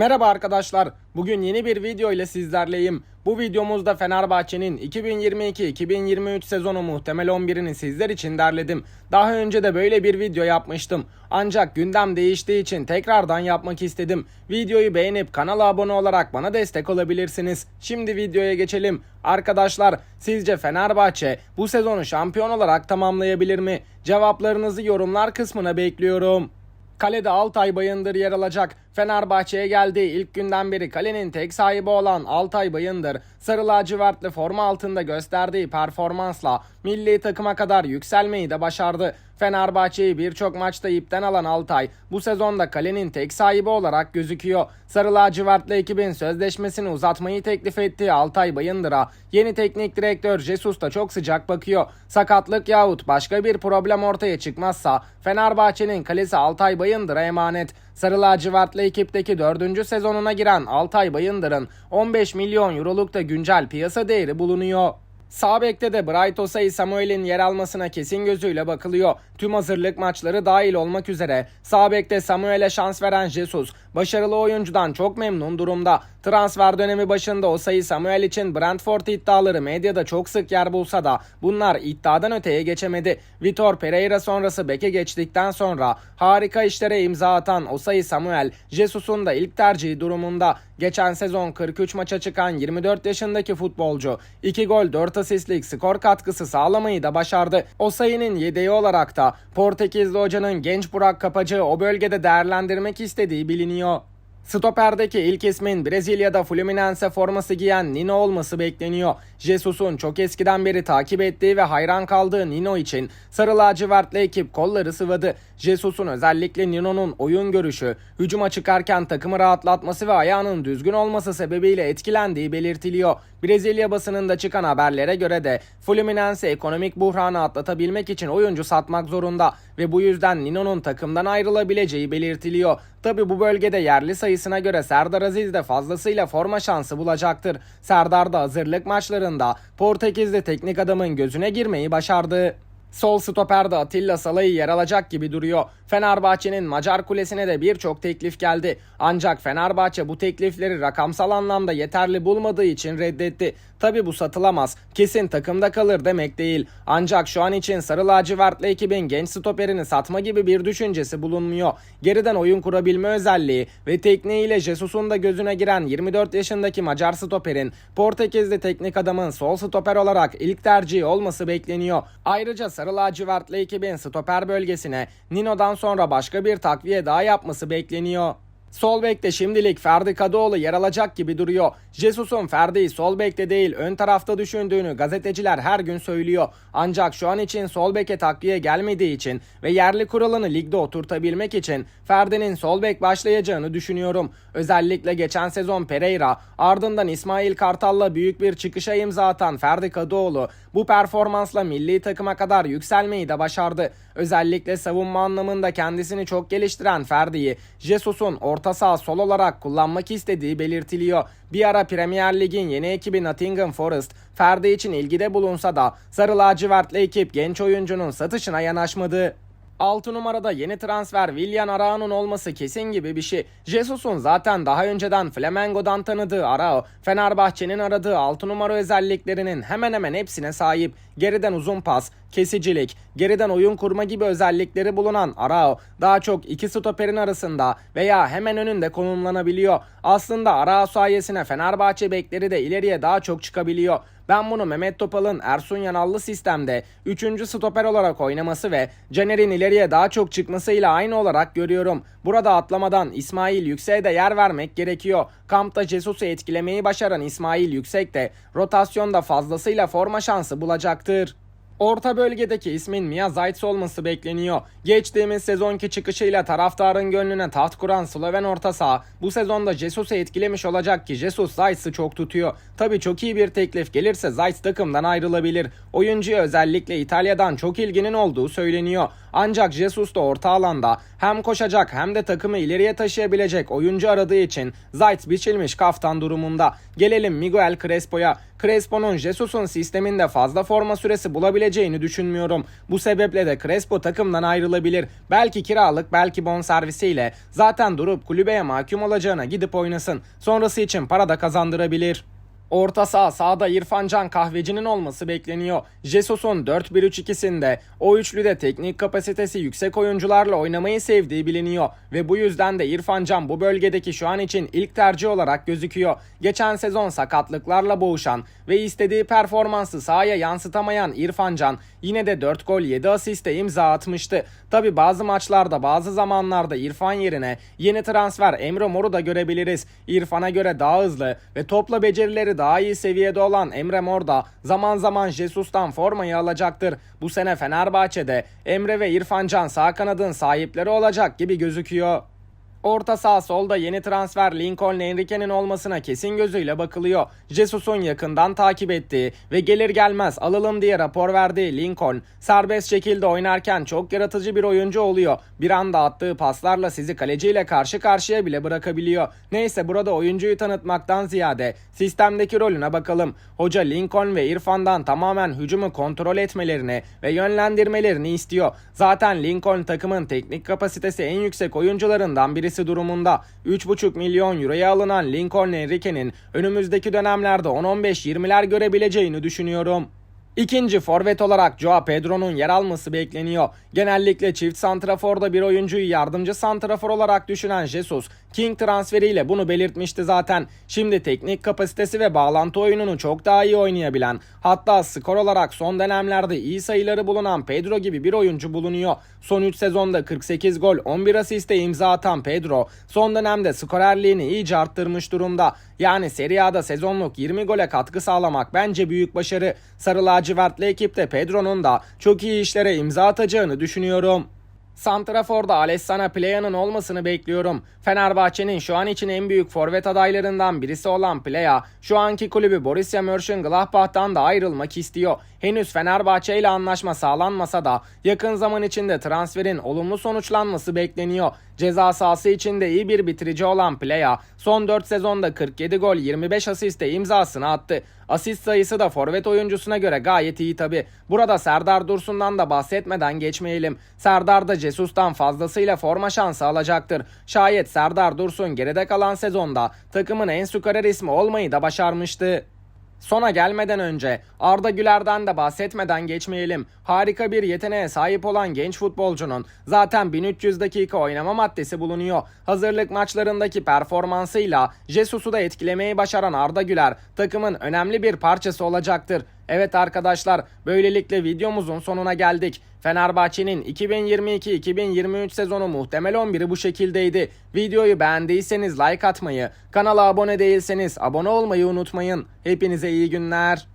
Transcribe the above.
Merhaba arkadaşlar. Bugün yeni bir video ile sizlerleyim. Bu videomuzda Fenerbahçe'nin 2022-2023 sezonu muhtemel 11'ini sizler için derledim. Daha önce de böyle bir video yapmıştım. Ancak gündem değiştiği için tekrardan yapmak istedim. Videoyu beğenip kanala abone olarak bana destek olabilirsiniz. Şimdi videoya geçelim. Arkadaşlar sizce Fenerbahçe bu sezonu şampiyon olarak tamamlayabilir mi? Cevaplarınızı yorumlar kısmına bekliyorum. Kalede Altay Bayındır yer alacak. Fenerbahçe'ye geldiği ilk günden beri kalenin tek sahibi olan Altay Bayındır, sarı lacivertli forma altında gösterdiği performansla milli takıma kadar yükselmeyi de başardı. Fenerbahçe'yi birçok maçta ipten alan Altay bu sezonda kalenin tek sahibi olarak gözüküyor. Sarı lacivertli ekibin sözleşmesini uzatmayı teklif ettiği Altay Bayındır'a yeni teknik direktör Jesus da çok sıcak bakıyor. Sakatlık yahut başka bir problem ortaya çıkmazsa Fenerbahçe'nin kalesi Altay Bayındır'a emanet. Sarı lacivertli ekipteki 4. sezonuna giren Altay Bayındır'ın 15 milyon euroluk da güncel piyasa değeri bulunuyor. Sağ bekte de Bright Osay Samuel'in yer almasına kesin gözüyle bakılıyor. Tüm hazırlık maçları dahil olmak üzere sağ bekte Samuel'e şans veren Jesus başarılı oyuncudan çok memnun durumda. Transfer dönemi başında Osay Samuel için Brentford iddiaları medyada çok sık yer bulsa da bunlar iddiadan öteye geçemedi. Vitor Pereira sonrası beke geçtikten sonra harika işlere imza atan Osay Samuel, Jesus'un da ilk tercihi durumunda. Geçen sezon 43 maça çıkan 24 yaşındaki futbolcu 2 gol 4 asistlik skor katkısı sağlamayı da başardı. Osayi'nin yedeği olarak da Portekizli hocanın genç Burak Kapacı'yı o bölgede değerlendirmek istediği biliniyor. Stoperdeki ilk ismin Brezilya'da Fluminense forması giyen Nino olması bekleniyor. Jesus'un çok eskiden beri takip ettiği ve hayran kaldığı Nino için sarı lacivertli ekip kolları sıvadı. Jesus'un özellikle Nino'nun oyun görüşü, hücuma çıkarken takımı rahatlatması ve ayağının düzgün olması sebebiyle etkilendiği belirtiliyor. Brezilya basınında çıkan haberlere göre de Fluminense ekonomik buhranı atlatabilmek için oyuncu satmak zorunda ve bu yüzden Nino'nun takımdan ayrılabileceği belirtiliyor. Tabi bu bölgede yerli sayısına göre Serdar Aziz de fazlasıyla forma şansı bulacaktır. Serdar da hazırlık maçlarında Portekizli teknik adamın gözüne girmeyi başardı. Sol stoperde Atilla Salah'ı yer alacak gibi duruyor. Fenerbahçe'nin Macar kulesine de birçok teklif geldi. Ancak Fenerbahçe bu teklifleri rakamsal anlamda yeterli bulmadığı için reddetti. Tabi bu satılamaz. Kesin takımda kalır demek değil. Ancak şu an için Sarı Lacivertli ekibin genç stoperini satma gibi bir düşüncesi bulunmuyor. Geriden oyun kurabilme özelliği ve tekniğiyle Jesus'un da gözüne giren 24 yaşındaki Macar stoperin Portekizli teknik adamın sol stoper olarak ilk tercihi olması bekleniyor. Ayrıca Sarı Lacivertli ekibin stoper bölgesine Nino'dan sonra başka bir takviye daha yapması bekleniyor. Sol bekte şimdilik Ferdi Kadıoğlu yer alacak gibi duruyor. Jesus'un Ferdi'yi sol bekte değil ön tarafta düşündüğünü gazeteciler her gün söylüyor. Ancak şu an için sol beke takviye gelmediği için ve yerli kuralını ligde oturtabilmek için Ferdi'nin sol bek başlayacağını düşünüyorum. Özellikle geçen sezon Pereira ardından İsmail Kartal'la büyük bir çıkışa imza atan Ferdi Kadıoğlu bu performansla milli takıma kadar yükselmeyi de başardı. Özellikle savunma anlamında kendisini çok geliştiren Ferdi'yi Jesus'un orta saha sol olarak kullanmak istediği belirtiliyor. Bir ara Premier Lig'in yeni ekibi Nottingham Forest, Ferdi için ilgide bulunsa da Sarı lacivertli ekip genç oyuncunun satışına yanaşmadı. 6 numarada yeni transfer Willian Arao'nun olması kesin gibi bir şey. Jesus'un zaten daha önceden Flamengo'dan tanıdığı Arao, Fenerbahçe'nin aradığı 6 numara özelliklerinin hemen hemen hepsine sahip. Geriden uzun pas, kesicilik, geriden oyun kurma gibi özellikleri bulunan Arao daha çok iki stoperin arasında veya hemen önünde konumlanabiliyor. Aslında Arao sayesinde Fenerbahçe bekleri de ileriye daha çok çıkabiliyor. Ben bunu Mehmet Topal'ın Ersun Yanallı sistemde 3. stoper olarak oynaması ve Caner'in ileriye daha çok çıkmasıyla aynı olarak görüyorum. Burada atlamadan İsmail Yüksek'e de yer vermek gerekiyor. Kampta Jesus'u etkilemeyi başaran İsmail Yüksek de rotasyonda fazlasıyla forma şansı bulacaktır. Orta bölgedeki ismin Mia Zayt olması bekleniyor. Geçtiğimiz sezonki çıkışıyla taraftarın gönlüne taht kuran Sloven orta saha bu sezonda Jesus'u etkilemiş olacak ki Jesus Zayt'sı çok tutuyor. Tabi çok iyi bir teklif gelirse Zayt takımdan ayrılabilir. Oyuncuya özellikle İtalya'dan çok ilginin olduğu söyleniyor. Ancak Jesus da orta alanda hem koşacak hem de takımı ileriye taşıyabilecek oyuncu aradığı için Zayt biçilmiş kaftan durumunda. Gelelim Miguel Crespo'ya. Crespo'nun Jesus'un sisteminde fazla forma süresi bulabileceğini düşünmüyorum. Bu sebeple de Crespo takımdan ayrılabilir. Belki kiralık belki bonservisiyle zaten durup kulübeye mahkum olacağına gidip oynasın. Sonrası için para da kazandırabilir. Orta saha sağda İrfan Can Kahveci'nin olması bekleniyor. Jesus'un 4-1-3-2'sinde o üçlüde teknik kapasitesi yüksek oyuncularla oynamayı sevdiği biliniyor. Ve bu yüzden de İrfan Can bu bölgedeki şu an için ilk tercih olarak gözüküyor. Geçen sezon sakatlıklarla boğuşan ve istediği performansı sahaya yansıtamayan İrfan Can yine de 4 gol 7 asiste imza atmıştı. Tabi bazı maçlarda bazı zamanlarda İrfan yerine yeni transfer Emre Mor'u da görebiliriz. İrfan'a göre daha hızlı ve topla becerileri daha iyi seviyede olan Emre Mor da zaman zaman Jesus'tan formayı alacaktır. Bu sene Fenerbahçe'de Emre ve İrfan Can sağ kanadın sahipleri olacak gibi gözüküyor. Orta saha solda yeni transfer Lincoln Enrique'nin olmasına kesin gözüyle bakılıyor. Jesus'un yakından takip ettiği ve gelir gelmez alalım diye rapor verdiği Lincoln serbest şekilde oynarken çok yaratıcı bir oyuncu oluyor. Bir anda attığı paslarla sizi kaleciyle karşı karşıya bile bırakabiliyor. Neyse burada oyuncuyu tanıtmaktan ziyade sistemdeki rolüne bakalım. Hoca Lincoln ve İrfan'dan tamamen hücumu kontrol etmelerini ve yönlendirmelerini istiyor. Zaten Lincoln takımın teknik kapasitesi en yüksek oyuncularından birisi durumunda. 3,5 milyon euroya alınan Lincoln Enrique'nin önümüzdeki dönemlerde 10-15-20'ler görebileceğini düşünüyorum. İkinci forvet olarak Joao Pedro'nun yer alması bekleniyor. Genellikle çift santraforda bir oyuncuyu yardımcı santrafor olarak düşünen Jesus, King transferiyle bunu belirtmişti zaten. Şimdi teknik kapasitesi ve bağlantı oyununu çok daha iyi oynayabilen, hatta skor olarak son dönemlerde iyi sayıları bulunan Pedro gibi bir oyuncu bulunuyor. Son 3 sezonda 48 gol 11 asiste imza atan Pedro, son dönemde skorerliğini iyice arttırmış durumda. Yani Serie A'da sezonluk 20 gole katkı sağlamak bence büyük başarı. Sarı lacivertli ekipte Pedro'nun da çok iyi işlere imza atacağını düşünüyorum. Santrafor'da Alessana Playa'nın olmasını bekliyorum. Fenerbahçe'nin şu an için en büyük forvet adaylarından birisi olan Playa, şu anki kulübü Borussia Mönchengladbach'tan da ayrılmak istiyor. Henüz Fenerbahçe ile anlaşma sağlanmasa da yakın zaman içinde transferin olumlu sonuçlanması bekleniyor. Ceza sahası içinde iyi bir bitirici olan Playa, son 4 sezonda 47 gol 25 asiste imzasını attı. Asist sayısı da forvet oyuncusuna göre gayet iyi tabi. Burada Serdar Dursun'dan da bahsetmeden geçmeyelim. Serdar da Jesus'tan fazlasıyla forma şansı alacaktır. Şayet Serdar Dursun geride kalan sezonda takımın en skorer ismi olmayı da başarmıştı. Sona gelmeden önce Arda Güler'den de bahsetmeden geçmeyelim. Harika bir yeteneğe sahip olan genç futbolcunun zaten 1300 dakika oynama maddesi bulunuyor. Hazırlık maçlarındaki performansıyla Jesus'u da etkilemeyi başaran Arda Güler takımın önemli bir parçası olacaktır. Evet arkadaşlar böylelikle videomuzun sonuna geldik. Fenerbahçe'nin 2022-2023 sezonu muhtemel 11'i bu şekildeydi. Videoyu beğendiyseniz like atmayı, kanala abone değilseniz abone olmayı unutmayın. Hepinize iyi günler.